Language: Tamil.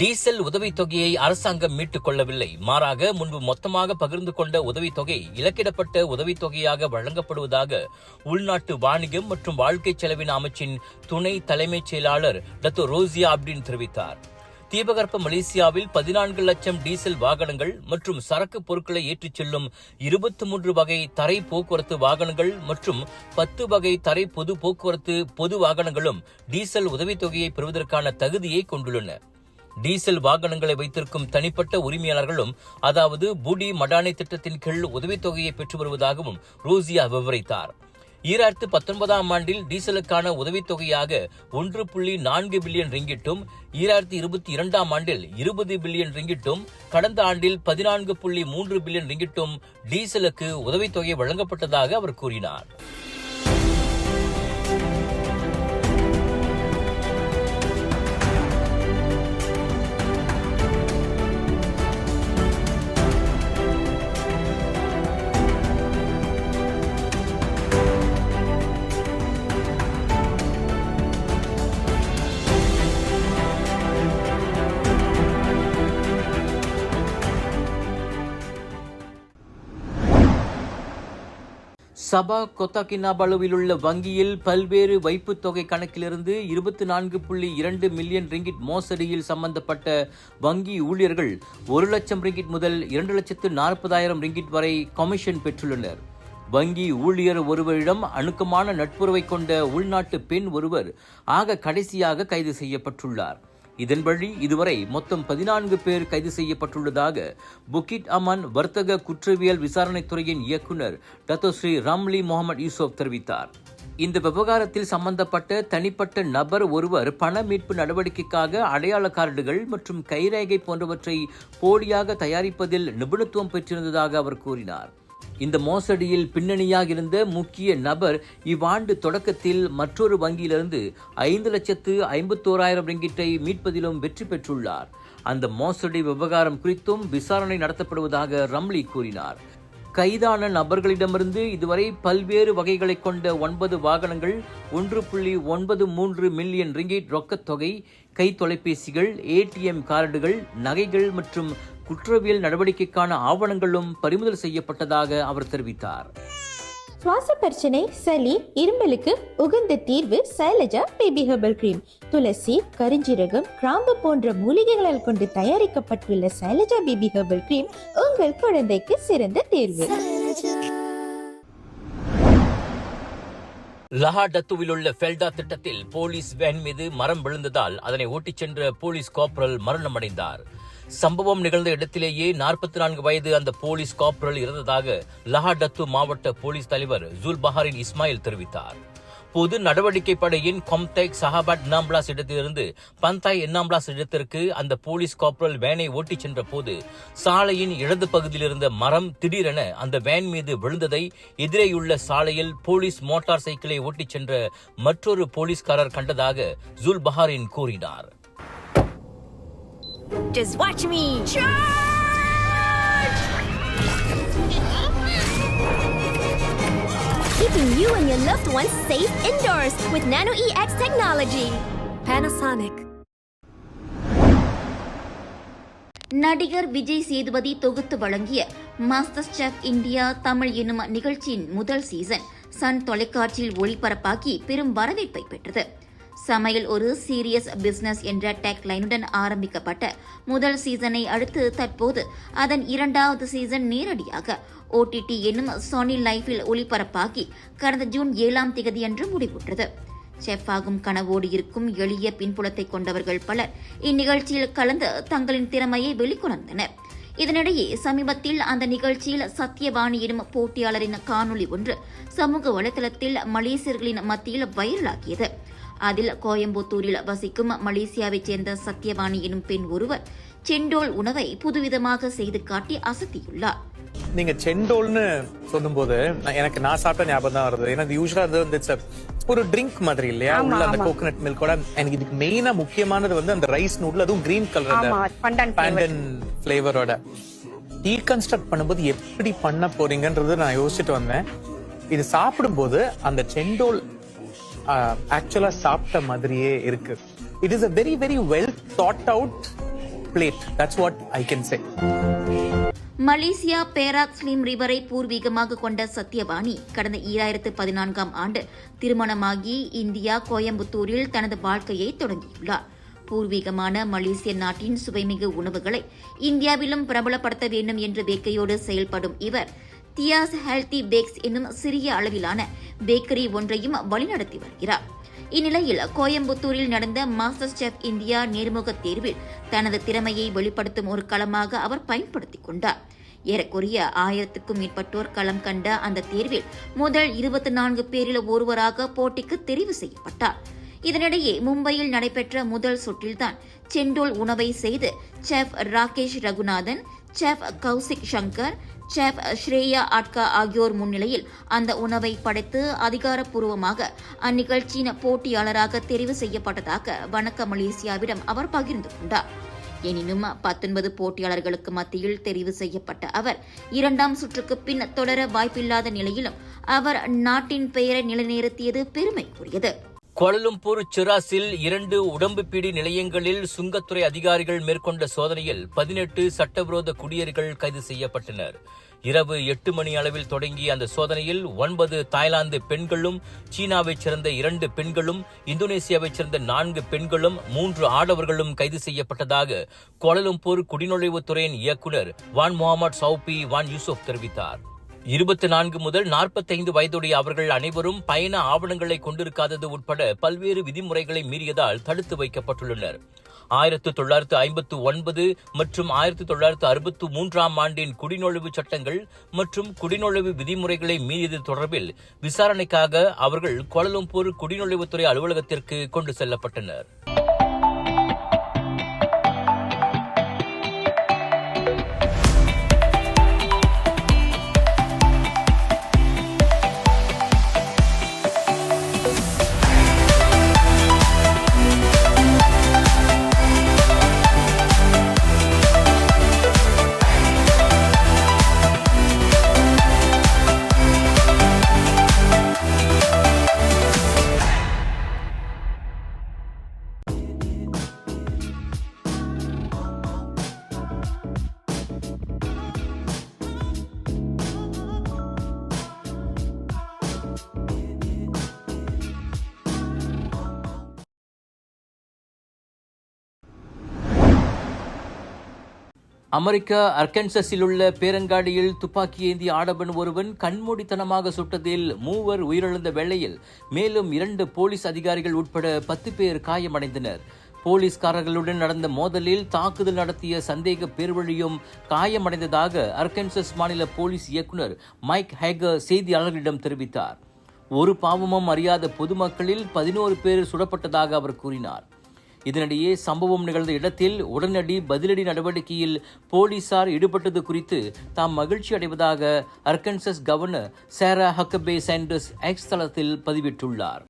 டீசல் உதவித்தொகையை அரசாங்கம் மீட்டுக் கொள்ளவில்லை மாறாக முன்பு மொத்தமாக பகிர்ந்து கொண்ட உதவித்தொகை இலக்கிடப்பட்ட உதவித்தொகையாக வழங்கப்படுவதாக உள்நாட்டு வாணிகம் மற்றும் வாழ்க்கை செலவின அமைச்சின் துணை தலைமைச் செயலாளர் டத்தோ ரோசியா அப்டின் தெரிவித்தார். தீபகற்ப மலேசியாவில் பதினான்கு லட்சம் டீசல் வாகனங்கள் மற்றும் சரக்கு பொருட்களை ஏற்றிச் செல்லும் இருபத்தி மூன்று வகை தரை போக்குவரத்து வாகனங்கள் மற்றும் பத்து வகை தரை பொது போக்குவரத்து பொது வாகனங்களும் டீசல் உதவித்தொகையை பெறுவதற்கான தகுதியை கொண்டுள்ளன. டீசல் வாகனங்களை வைத்திருக்கும் தனிப்பட்ட உரிமையாளர்களும் அதாவது புடி மடானி திட்டத்தின் கீழ் உதவித்தொகையை பெற்று வருவதாகவும் ரூசியா விவரித்தார். ஈராயிரத்து பத்தொன்பதாம் ஆண்டில் டீசலுக்கான உதவித்தொகையாக ஒன்று புள்ளி நான்கு பில்லியன் ரிங்கிட்டும் ஈராயிரத்தி இருபத்தி இரண்டாம் ஆண்டில் இருபது பில்லியன் ரிங்கிட்டும் கடந்த ஆண்டில் பதினான்கு புள்ளி மூன்று பில்லியன் ரிங்கிட்டும் டீசலுக்கு உதவித்தொகை வழங்கப்பட்டதாக அவர் கூறினார். சபா கொத்தாக்கினாபாலுவில் உள்ள வங்கியில் பல்வேறு வைப்புத் தொகை கணக்கிலிருந்து இருபத்தி நான்கு புள்ளி இரண்டு மில்லியன் ரிங்கிட் மோசடியில் சம்பந்தப்பட்ட வங்கி ஊழியர்கள் ஒரு லட்சம் ரிங்கிட் முதல் இரண்டு லட்சத்து நாற்பதாயிரம் ரிங்கிட் வரை கமிஷன் பெற்றுள்ளனர். வங்கி ஊழியர் ஒருவரிடம் அணுக்கமான நட்புறவை கொண்ட உள்நாட்டு பெண் ஒருவர் ஆக கடைசியாக கைது செய்யப்பட்டுள்ளார். இதன்படி இதுவரை மொத்தம் பதினான்கு பேர் கைது செய்யப்பட்டுள்ளதாக புக்கிட் அமன் வர்த்தக குற்றவியல் விசாரணைத்துறையின் இயக்குனர் டத்தோஸ்ரீ ராம்லி முகமது யூசுப் தெரிவித்தார். இந்த விவகாரத்தில் சம்பந்தப்பட்ட தனிப்பட்ட நபர் ஒருவர் பண மீட்பு நடவடிக்கைக்காக அடையாள கார்டுகள் மற்றும் கைரேகை போன்றவற்றை போலியாக தயாரிப்பதில் நிபுணத்துவம் பெற்றிருந்ததாக அவர் கூறினார். இந்த மோசடியில் பின்னணியாக இருந்த முக்கிய நபர் இவ்வாண்டு தொடக்கத்தில் மற்றொரு வங்கியிலிருந்து ஐந்து லட்சத்து ஐம்பத்தோராயிரம் ரிங்கிட்டை மீட்பதிலும் வெற்றி பெற்றுள்ளார். அந்த மோசடி விவகாரம் குறித்தும் விசாரணை நடத்தப்படுவதாக ரம்லி கூறினார். கைதான நபர்களிடமிருந்து இதுவரை பல்வேறு வகைகளை கொண்ட ஒன்பது வாகனங்கள் ஒன்று புள்ளி ஒன்பது மூன்று மில்லியன் ரிங்கிட் ரொக்கத் தொகை கை தொலைபேசிகள் ஏடிஎம் கார்டுகள் நகைகள் மற்றும் குற்றவியல் நடவடிக்கைக்கான ஆவணங்களும் பறிமுதல் செய்யப்பட்டதாக அவர் தெரிவித்தார். சுவாச பிரச்சனை சளி இருமலுக்கு உகந்த தீர்வு சைலஜா பேபி ஹெர்பல் கிரீம். துளசி கரிஞ்சீரகம் கிராம்பு போன்ற மூலிகைகளால் கொண்டு தயாரிக்கப்பட்டுள்ள சைலஜா பேபி ஹெர்பல் கிரீம் உங்கள் குழந்தைக்கு சிறந்த தேர்வு. லஹா டத்துவில் உள்ள ஃபெல்டா திட்டத்தில் போலீஸ் வேன் மீது மரம் விழுந்ததால் அதனை ஓட்டிச் சென்ற போலீஸ் காப்ரல் மரணமடைந்தார். சம்பவம் நிகழ்ந்த இடத்திலேயே நாற்பத்தி நான்கு வயது அந்த போலீஸ் காப்ரல் இறந்ததாக லஹாடத்து மாவட்ட போலீஸ் தலைவர் ஜுல் பஹாரின் இஸ்மாயில் தெரிவித்தார். பொது நடவடிக்கை படையின் கொம்தேக் சஹாபாட் என்னாம்பிளாஸ் இடத்திலிருந்து பந்தாய் என்னாம்பிளாஸ் இடத்திற்கு அந்த போலீஸ் காப்ரல் வேனை ஓட்டிச் சென்ற போது சாலையின் இடது பகுதியில் இருந்த மரம் திடீரென அந்த வேன் மீது விழுந்ததை எதிரேயுள்ள சாலையில் போலீஸ் மோட்டார் சைக்கிளை ஓட்டிச் சென்ற மற்றொரு போலீஸ்காரர் கண்டதாக ஜுல் பஹாரின் கூறினார். Just watch me! Charge! Keeping you and your loved ones safe indoors with Nano EX technology. Panasonic. நடிகர் விஜய் சேதுபதி தொகுத்து வழங்கிய மாஸ்டர் செஃப் இந்தியா தமிழ் எனும் நிகழ்ச்சியின் முதல் சீசன் சன் தொலைக்காட்சியில் ஒளிபரப்பாகி பெரும் வரவேற்பை பெற்றது சமையல் ஒரு சீரியஸ் பிசினஸ் என்ற டேக் லைனுடன் ஆரம்பிக்கப்பட்ட முதல் சீசனை அடுத்து தற்போது அதன் இரண்டாவது சீசன் நேரடியாக ஓடிடி என்னும் சோனி லைஃபில் ஒளிபரப்பாகி கடந்த ஜூன் ஏழாம் தேதியன்று முடிவுற்றது. செஃப் ஆகும் கனவோடு இருக்கும் எளிய பின்புலத்தை கொண்டவர்கள் பலர் இந்நிகழ்ச்சியில் கலந்து தங்களின் திறமையை வெளிக்கொணர்ந்தனர். இதனிடையே சமீபத்தில் அந்த நிகழ்ச்சியில் சத்யவாணி எனும் போட்டியாளரின் காணொளி ஒன்று சமூக வலைதளத்தில் மலேசியர்களின் மத்தியில் வைரலாகியது. அதில் கோயம்புத்தூரில் வசிக்கும் மலேசியாவைச் சேர்ந்த சத்யவாணி எனும் பெண் ஒருவர் செண்டோல் உணவை புதுவிதமாக செய்து காட்டி அசத்தியுள்ளார். நீங்க செண்டோல்னு சொல்லும்போது நான் எனக்கு நான் சாப்பிட்ட ஞாபகம் தான் வருது. ஏன்னா யூஸ்வலா அது வந்து ஒரு ட்ரிங்க் மாதிரி இல்லையா? உள்ள அந்த கோகனட் மில்கோட எனக்கு இதுக்கு மெயினா முக்கியமானது வந்து அந்த ரைஸ் நூட்ல அதுவும் கிரீன் கலர் பேண்டன் ஃபிளேவரோட டீகன்ஸ்ட்ரக்ட் பண்ணும்போது எப்படி பண்ண போறீங்கன்றது நான் யோசிச்சுட்டு வந்தேன். இது சாப்பிடும்போது அந்த செண்டோல் ஆக்சுவலா சாப்பிட்ட மாதிரியே இருக்கு. It is a very very well thought out plate that's what I can say Malaysia Perak slim ரிவரை பூர்வீகமாக கொண்ட சத்யவாணி கடந்த ஈராயிரத்து பதினான்காம் ஆண்டு திருமணமாகி இந்தியா கோயம்புத்தூரில் தனது வாழ்க்கையை தொடங்கியுள்ளார். பூர்வீகமான மலேசிய நாட்டின் சுவைமிகு உணவுகளை இந்தியாவிலும் பிரபலப்படுத்த வேண்டும் என்ற வேக்கையோடு செயல்படும் இவர் தியாஸ் ஹெல்தி பேக்ஸ் என்னும் சிறிய அளவிலான பேக்கரி ஒன்றையும் வழிநடத்தி வருகிறார். இந்நிலையில் கோயம்புத்தூரில் நடந்த மாஸ்டர் செஃப் இந்தியா நேர்முக தேர்வில் தனது திறமையை வெளிப்படுத்தும் ஒரு களமாக அவர் பயன்படுத்திக் கொண்டார். ஏறக்குறைய ஆயிரத்துக்கும் மேற்பட்டோர் களம் கண்ட அந்த தேர்வில் முதல் இருபத்தி நான்கு பேரில் ஒருவராக போட்டிக்கு தெரிவு செய்யப்பட்டார். இதனிடையே மும்பையில் நடைபெற்ற முதல் சுற்றில்தான் செண்டோல் உணவை செய்து chef Rakesh Raghunathan chef Kaushik Shankar chef Shreya Adka ஆகியோர் முன்னிலையில் அந்த உணவை படைத்து அதிகாரப்பூர்வமாக அந்நிகழ்ச்சியின் போட்டியாளராக தெரிவு செய்யப்பட்டதாக வணக்க மலேசியாவிடம் அவர் பகிர்ந்து கொண்டார். எனினும் பத்தொன்பது போட்டியாளர்களுக்கு மத்தியில் தெரிவு செய்யப்பட்ட அவர் இரண்டாம் சுற்றுக்கு பின் தொடர வாய்ப்பில்லாத நிலையிலும் அவர் நாட்டின் பெயரை நிலைநிறுத்தியது பெருமைக்குரியது. கோலலும்பூர் சிராஸில் இரண்டு உடம்புப்பீடி நிலையங்களில் சுங்கத்துறை அதிகாரிகள் மேற்கொண்ட சோதனையில் பதினெட்டு சட்டவிரோத குடியேறிகள் கைது செய்யப்பட்டனர். இரவு எட்டு மணி அளவில் தொடங்கிய அந்த சோதனையில் ஒன்பது தாய்லாந்து பெண்களும் சீனாவைச் சேர்ந்த இரண்டு பெண்களும் இந்தோனேசியாவைச் சேர்ந்த நான்கு பெண்களும் மூன்று ஆடவர்களும் கைது செய்யப்பட்டதாக கோலலும்பூர் குடிநுழைவுத்துறையின் இயக்குநர் வான் முகமது சௌபி வான் யூசுப் தெரிவித்தார். இருபத்தி நான்கு முதல் நாற்பத்தைந்து வயதுடைய அவர்கள் அனைவரும் பயண ஆவணங்களை கொண்டிருக்காதது உட்பட பல்வேறு விதிமுறைகளை மீறியதால் தடுத்து வைக்கப்பட்டுள்ளனர். ஆயிரத்து தொள்ளாயிரத்து ஐம்பத்து ஒன்பது மற்றும் ஆயிரத்து தொள்ளாயிரத்து அறுபத்து மூன்றாம் ஆண்டின் குடிநுழைவு சட்டங்கள் மற்றும் குடிநுழைவு விதிமுறைகளை மீறியது தொடர்பில் விசாரணைக்காக அவர்கள் கோலலம்பூர் குடிநுழைவுத்துறை அலுவலகத்திற்கு கொண்டு செல்லப்பட்டனர். அமெரிக்கா அர்கன்சஸில் உள்ள பேரங்காடியில் துப்பாக்கி ஏந்திய ஆடவன் ஒருவன் கண்மூடித்தனமாக சுட்டதில் மூவர் உயிரிழந்த வேளையில் மேலும் இரண்டு போலீஸ் அதிகாரிகள் உட்பட பத்து பேர் காயமடைந்தனர். போலீஸ்காரர்களுடன் நடந்த மோதலில் தாக்குதல் நடத்திய சந்தேக பேர்வழியும் காயமடைந்ததாக அர்கன்சஸ் மாநில போலீஸ் இயக்குனர் மைக் ஹேகர் செய்தியாளர்களிடம் தெரிவித்தார். ஒரு பாவமும் அறியாத பொதுமக்களில் பதினோரு பேர் சுடப்பட்டதாக அவர் கூறினார். இதனிடையே சம்பவம் நிகழ்ந்த இடத்தில் உடனடி பதிலடி நடவடிக்கையில் போலீசார் ஈடுபட்டது குறித்து தாம் மகிழ்ச்சி அடைவதாக அர்கன்சஸ் கவர்னர் சேரா ஹக்கபே சாண்டர்ஸ் எக்ஸ் தளத்தில் பதிவிட்டுள்ளார்.